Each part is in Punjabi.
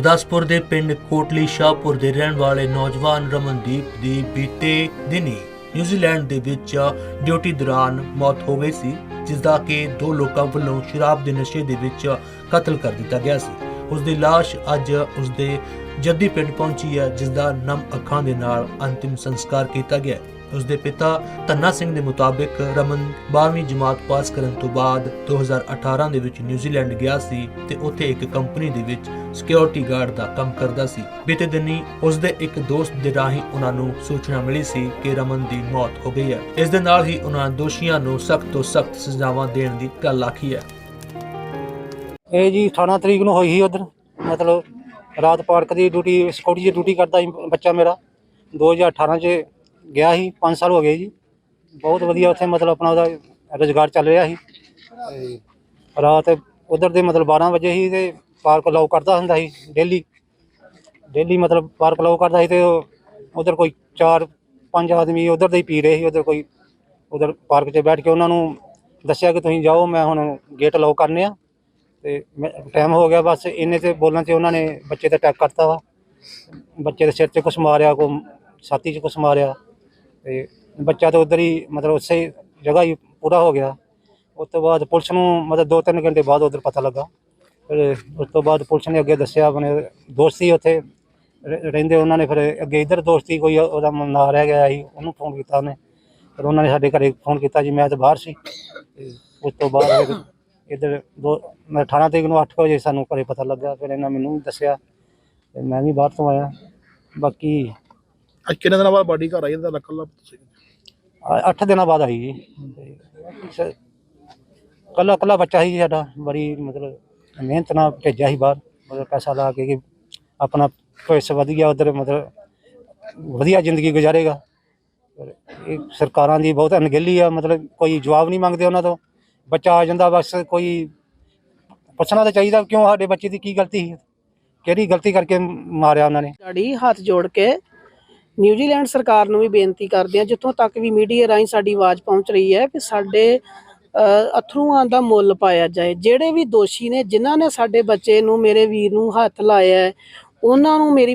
ਗੁਰਦਾਸਪੁਰ ਦੇ ਪਿੰਡ ਕੋਟਲੀ ਸ਼ਾਹਪੁਰ ਦੇ ਰਹਿਣ ਵਾਲੇ ਨੌਜਵਾਨ ਰਮਨਦੀਪ ਦੀ ਬੀਤੇ ਦਿਨੀ ਨਿਊਜ਼ੀਲੈਂਡ ਦੇ ਵਿੱਚ ਡਿਊਟੀ ਦੌਰਾਨ ਮੌਤ ਹੋ ਗਈ ਸੀ ਜਿਸ ਦਾ ਕਿ ਦੋ ਲੋਕਾਂ ਵੱਲੋਂ ਸ਼ਰਾਬ ਦੇ ਨਸ਼ੇ ਦੇ ਵਿੱਚ ਕਤਲ ਕਰ ਦਿੱਤਾ ਗਿਆ ਸੀ ਉਸ ਦੀ ਲਾਸ਼ ਅੱਜ ਉਸ ਦੇ ਜੱਦੀ ਪਿੰਡ ਪਹੁੰਚੀ ਹੈ ਜਿਸ ਦਾ ਨਮ ਅੱਖਾਂ ਦੇ ਨਾਲ ਅੰਤਿਮ ਸੰਸਕਾਰ ਕੀਤਾ ਗਿਆ ਹੈ। ਉਸ ਦੇ ਪਿਤਾ ਧੰਨਾ ਸਿੰਘ ਦੇ ਮੁਤਾਬਿਕ ਰਮਨ 12ਵੀਂ ਜਮਾਤ ਪਾਸ ਕਰਨ ਤੋਂ ਬਾਅਦ 2018 ਦੇ ਵਿੱਚ ਨਿਊਜ਼ੀਲੈਂਡ ਗਿਆ ਸੀ ਤੇ ਉੱਥੇ ਇੱਕ ਕੰਪਨੀ ਦੇ ਵਿੱਚ ਸਿਕਿਉਰਿਟੀ ਗਾਰਡ ਦਾ ਕੰਮ ਕਰਦਾ ਸੀ। ਬੀਤੇ ਦਿਨੀ ਉਸ ਦੇ ਇੱਕ ਦੋਸਤ ਦੇ ਰਾਹੀਂ ਉਹਨਾਂ ਨੂੰ ਸੂਚਨਾ ਮਿਲੀ ਸੀ ਕਿ ਰਮਨ ਦੀ ਮੌਤ ਹੋ ਗਈ ਹੈ। ਇਸ ਦੇ ਨਾਲ ਹੀ ਉਹਨਾਂ ਦੋਸ਼ੀਆਂ ਨੂੰ ਸਖਤ ਤੋਂ ਸਖਤ ਸਜ਼ਾਵਾਂ ਦੇਣ ਦੀ ਗੱਲ ਆਖੀ ਹੈ। ਇਹ ਜੀ 18 ਤਰੀਕ ਨੂੰ ਹੋਈ ਸੀ ਉਧਰ। ਮਤਲਬ ਰਾਤ ਪਾਰਕ ਦੀ ਡਿਊਟੀ ਸਿਕਿਉਰਿਟੀ ਦੀ ਡਿਊਟੀ ਕਰਦਾ ਸੀ ਬੱਚਾ ਮੇਰਾ। 2018 ਚ ਗਿਆ ਸੀ 5 ਸਾਲ ਹੋ ਗਏ ਜੀ। ਬਹੁਤ ਵਧੀਆ ਉੱਥੇ ਮਤਲਬ ਆਪਣਾ ਉਹਦਾ ਰੁਜ਼ਗਾਰ ਚੱਲ ਰਿਹਾ ਸੀ। ਰਾਤ ਉਧਰ ਦੇ ਮਤਲਬ 12 ਵਜੇ ਹੀ ਤੇ ਪਾਰਕ ਲਾਉ ਕਰਦਾ ਹੁੰਦਾ ਸੀ ਡੇਲੀ ਡੇਲੀ ਮਤਲਬ ਪਾਰਕ ਲਾਉ ਕਰਦਾ ਸੀ ਤੇ ਉਧਰ ਕੋਈ 4 5 ਆਦਮੀ ਉਧਰ ਦੇ ਹੀ ਪੀ ਰਹੇ ਸੀ, ਉਧਰ ਕੋਈ, ਉਧਰ ਪਾਰਕ 'ਚ ਬੈਠ ਕੇ ਉਹਨਾਂ ਨੂੰ ਦੱਸਿਆ ਕਿ ਤੁਸੀਂ ਜਾਓ, ਮੈਂ ਹੁਣ ਗੇਟ ਲਾਉ ਕਰਨੇ ਆ। ਤੇ ਟਾਈਮ ਹੋ ਗਿਆ ਬਸ, ਇੰਨੇ ਤੇ ਬੋਲਣ ਤੇ ਉਹਨਾਂ ਨੇ ਬੱਚੇ ਤੇ ਅਟੈਕ ਕਰਤਾ ਵਾ। ਬੱਚੇ ਦੇ ਸਿਰ 'ਚ ਕੁਛ ਮਾਰਿਆ ਕੋ ਛਾਤੀ 'ਚ ਕੁਛ ਮਾਰਿਆ। ਤੇ ਬੱਚਾ ਤਾਂ ਉਧਰ ਹੀ ਮਤਲਬ ਉਸੇ ਜਗ੍ਹਾ ਹੀ ਪੂਰਾ ਹੋ ਗਿਆ। ਉਸ ਤੋਂ ਬਾਅਦ ਪੁਲਿਸ ਨੂੰ ਮਤਲਬ 2-3 ਘੰਟੇ ਬਾਅਦ ਉਧਰ ਪਤਾ ਲੱਗਾ। ਫਿਰ ਉਸ ਤੋਂ ਬਾਅਦ ਪੁਲਿਸ ਨੇ ਅੱਗੇ ਦੱਸਿਆ ਆਪਣੇ ਦੋਸਤੀ ਉੱਥੇ ਰ- ਰਹਿੰਦੇ ਉਹਨਾਂ ਨੇ ਫਿਰ ਅੱਗੇ ਇਧਰ ਦੋਸਤੀ ਕੋਈ ਉਹਦਾ ਨਾਂ ਰਹਿ ਗਿਆ ਸੀ ਉਹਨੂੰ ਫੋਨ ਕੀਤਾ ਉਹਨੇ। ਫਿਰ ਉਹਨਾਂ ਨੇ ਸਾਡੇ ਘਰੇ ਫੋਨ ਕੀਤਾ ਜੀ ਮੈਂ ਤਾਂ ਬਾਹਰ ਸੀ। ਤੇ ਉਸ ਤੋਂ ਬਾਅਦ ਫਿਰ ਇੱਧਰ ਦੋ ਮੈਂ 18 ਤਰੀਕ ਨੂੰ 8 ਵਜੇ ਸਾਨੂੰ ਘਰੇ ਪਤਾ ਲੱਗਾ ਫਿਰ ਇਹਨਾਂ ਮੈਨੂੰ ਵੀ ਦੱਸਿਆ ਤੇ ਮੈਂ ਵੀ ਬਾਹਰ ਤੋਂ ਆਇਆ। ਬਾਕੀ ਅੱਜ ਕਿੰਨੇ ਦਿਨਾਂ ਬਾਅਦ ਬਾਡੀ ਘਰ ਆਈ ਇਹਦਾ ਕੱਲਾ ਤੁਸੀਂ 8 ਦਿਨਾਂ ਬਾਅਦ ਆਈ ਜੀ। ਕੱਲਾ ਕੱਲਾ ਬੱਚਾ ਸੀ ਜੀ ਸਾਡਾ ਬੜੀ ਮਤਲਬ ਮਿਹਨਤ ਨਾਲ ਭੇਜਿਆ ਸੀ ਬਾਹਰ, ਮਤਲਬ ਪੈਸਾ ਲਾ ਕੇ ਕਿ ਆਪਣਾ ਭਵਿੱਖ ਵਧੀਆ ਉਧਰ, ਮਤਲਬ ਵਧੀਆ ਜ਼ਿੰਦਗੀ ਗੁਜ਼ਾਰੇਗਾ। ਇਹ ਸਰਕਾਰਾਂ ਦੀ ਬਹੁਤ ਅਣਗਹਿਲੀ ਆ, ਮਤਲਬ ਕੋਈ ਜਵਾਬ ਨਹੀਂ ਮੰਗਦੇ ਉਹਨਾਂ ਤੋਂ। ਬੱਚਾ ਆ ਜਾਂਦਾ, ਬਸ ਕੋਈ ਪੁੱਛਣਾ ਤਾਂ ਚਾਹੀਦਾ, ਕਿਉਂ ਸਾਡੇ ਬੱਚੇ ਦੀ ਕੀ ਗਲਤੀ ਸੀ? ਕਿਹੜੀ ਗਲਤੀ ਕਰਕੇ ਮਾਰਿਆ ਉਹਨਾਂ ਨੇ? ਸਾਡੀ ਹੱਥ ਜੋੜ ਕੇ ਨਿਊਜ਼ੀਲੈਂਡ ਸਰਕਾਰ ਨੂੰ ਵੀ ਬੇਨਤੀ ਕਰਦੇ ਆ ਜਿੱਥੋਂ ਤੱਕ ਵੀ ਮੀਡੀਆ ਰਾਹੀਂ ਸਾਡੀ ਆਵਾਜ਼ ਪਹੁੰਚ ਰਹੀ ਹੈ ਕਿ ਸਾਡੇ ਅਥਰੂਆਂ ਦਾ ਮੁੱਲ ਪਾਇਆ ਜਾਏ। ਜਿਹੜੇ ਵੀ ਦੋਸ਼ੀ ਨੇ, ਜਿਨ੍ਹਾਂ ਨੇ ਸਾਡੇ ਬੱਚੇ ਨੂੰ ਮੇਰੇ ਵੀਰ ਨੂੰ ਹੱਥ ਲਾਇਆ ਉਹਨਾਂ ਨੂੰ ਮੇਰੀ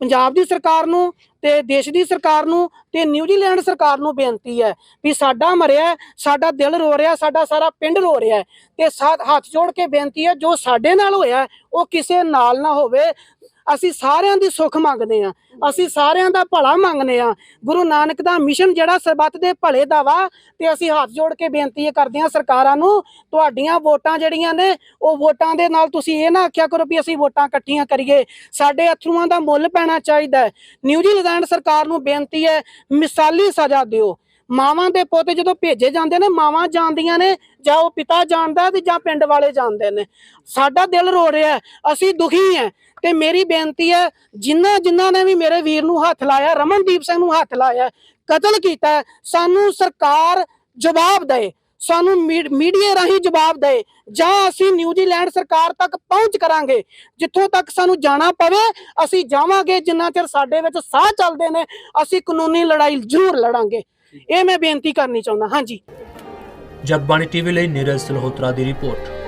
ਪੰਜਾਬ ਦੀ ਸਰਕਾਰ ਨੂੰ ਤੇ ਦੇਸ਼ ਦੀ ਸਰਕਾਰ ਨੂੰ ਤੇ ਨਿਊਜ਼ੀਲੈਂਡ ਸਰਕਾਰ ਨੂੰ ਬੇਨਤੀ ਹੈ ਵੀ ਸਾਡਾ ਮਰਿਆ, ਸਾਡਾ ਦਿਲ ਰੋ ਰਿਹਾ, ਸਾਡਾ ਸਾਰਾ ਪਿੰਡ ਰੋ ਰਿਹਾ ਤੇ ਸਾ- ਹੱਥ ਜੋੜ ਕੇ ਬੇਨਤੀ ਹੈ ਜੋ ਸਾਡੇ ਨਾਲ ਹੋਇਆ ਉਹ ਕਿਸੇ ਨਾਲ ਨਾ ਹੋਵੇ। ਅਸੀਂ ਸਾਰਿਆਂ ਦੀ ਸੁੱਖ ਮੰਗਦੇ ਆ ਅਸੀਂ ਸਾਰਿਆਂ ਦਾ ਭਲਾ ਮੰਗਦੇ ਆ ਗੁਰੂ ਨਾਨਕ ਦਾ ਮਿਸ਼ਨ ਜਿਹੜਾ ਸਰਬੱਤ ਦੇ ਭਲੇ ਦਾ ਵਾ, ਤੇ ਅਸੀਂ ਹੱਥ ਜੋੜ ਕੇ ਬੇਨਤੀ ਕਰਦੇ ਆ ਸਰਕਾਰਾਂ ਨੂੰ, ਤੁਹਾਡੀਆਂ ਵੋਟਾਂ ਜਿਹੜੀਆਂ ਨੇ, ਉਹ ਵੋਟਾਂ ਦੇ ਨਾਲ ਤੁਸੀਂ ਇਹ ਨਾ ਆਖਿਆ ਕਰੋ ਵੀ ਅਸੀਂ ਵੋਟਾਂ ਇਕੱਠੀਆਂ ਕਰੀਏ। ਸਾਡੇ ਅਥਰੂਆਂ ਦਾ ਮੁੱਲ ਪੈਣਾ ਚਾਹੀਦਾ ਨਿਊਜ਼ੀਲੈਂਡ ਸਰਕਾਰ ਨੂੰ ਬੇਨਤੀ ਹੈ, ਮਿਸਾਲੀ ਸਜ਼ਾ ਦਿਓ। ਮਾਵਾਂ ਦੇ ਪੁੱਤ ਜਦੋਂ ਭੇਜੇ ਜਾਂਦੇ ਨੇ, ਮਾਵਾਂ ਜਾਣਦੀਆਂ ਨੇ, ਜਾਂ ਉਹ ਪਿਤਾ ਜਾਣਦਾ ਤੇ ਜਾਂ ਪਿੰਡ ਵਾਲੇ ਜਾਣਦੇ ਨੇ। ਸਾਡਾ ਦਿਲ ਰੋ ਰਿਹਾ ਅਸੀਂ ਦੁਖੀ ਹਾਂ। ਤੇ ਮੇਰੀ ਬੇਨਤੀ ਹੈ ਜਿਨ੍ਹਾਂ ਜਿਨ੍ਹਾਂ ਨੇ ਵੀ ਮੇਰੇ ਵੀਰ ਨੂੰ ਹੱਥ ਲਾਇਆ, ਰਮਨਦੀਪ ਸਿੰਘ ਨੂੰ ਹੱਥ ਲਾਇਆ, ਕਤਲ ਕੀਤਾ ਸਾਨੂੰ ਸਰਕਾਰ ਜਵਾਬ ਦੇ। ਸਾਨੂੰ ਮੀਡੀਆ ਰਾਹੀਂ ਜਵਾਬ ਦੇ। ਜਾਂ ਅਸੀਂ ਨਿਊਜ਼ੀਲੈਂਡ ਸਰਕਾਰ ਤੱਕ ਪਹੁੰਚ ਕਰਾਂਗੇ। ਜਿੱਥੋਂ ਤੱਕ ਸਾਨੂੰ ਜਾਣਾ ਪਵੇ, ਅਸੀਂ ਜਾਵਾਂਗੇ। ਜਿੰਨਾ ਚਿਰ ਸਾਡੇ ਵਿੱਚ ਸਾਹ ਚੱਲਦੇ ਨੇ, ਅਸੀਂ ਕਾਨੂੰਨੀ ਲੜਾਈ ਜ਼ਰੂਰ ਲੜਾਂਗੇ। ਇਹ ਮੈਂ ਬੇਨਤੀ ਕਰਨੀ ਚਾਹੁੰਦਾ। ਹਾਂਜੀ। ਜਗਬਾਣੀ ਟੀਵੀ ਲਈ ਨੀਰਜ ਸਲਹੋਤਰਾ ਦੀ ਰਿਪੋਰਟ।